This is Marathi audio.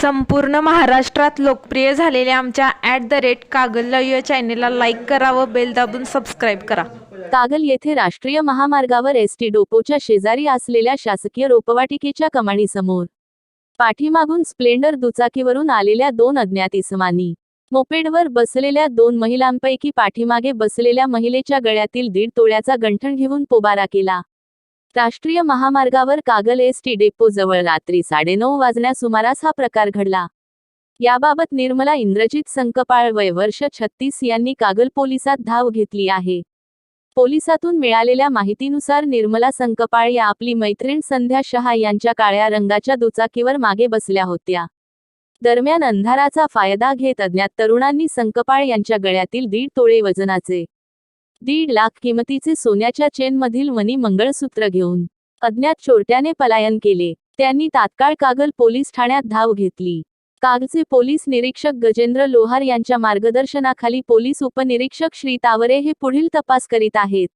संपूर्ण महाराष्ट्रात लोकप्रिय झालेल्या आमच्या ॲट द रेट कागल या चॅनेलला लाईक करा व बेल दाबून सबस्क्राईब करा. कागल येथे राष्ट्रीय महामार्गावर एस टी डोपोच्या शेजारी असलेल्या शासकीय रोपवाटिकेच्या कमाणीसमोर पाठीमागून स्प्लेंडर दुचाकीवरून आलेल्या दोन अज्ञात इसमानी. मोपेडवर बसलेल्या दोन महिलांपैकी पाठीमागे बसलेल्या महिलेच्या गळ्यातील दीड तोळ्याचा गंठण घेऊन पोबारा केला. राष्ट्रीय महामार्गावर कागल एस टी डेपो जवळ रात्री साडेनऊ वाजण्या सुमारास हा प्रकार घडला. याबाबत निर्मला इंद्रजित संकपाळ वय वर्ष छत्तीस यांनी कागल पोलिसात धाव घेतली आहे. पोलिसातून मिळालेल्या माहितीनुसार निर्मला संकपाळ या आपली मैत्रीण संध्या शहा यांच्या काळ्या रंगाच्या दुचाकीवर मागे बसल्या होत्या. दरम्यान अंधाराचा फायदा घेत अज्ञात तरुणांनी संकपाळ यांच्या गळ्यातील दीड तोळे वजनाचे दीड लाख किमतीचे सोन्याच्या चेनमधील मनी मंगळसूत्र घेऊन अज्ञात चोरट्याने पलायन केले. त्यांनी तात्काळ कागल पोलीस ठाण्यात धाव घेतली. कागचे पोलीस निरीक्षक गजेंद्र लोहार यांच्या मार्गदर्शनाखाली पोलीस उपनिरीक्षक श्री तावरे हे पुढील तपास करीत आहेत.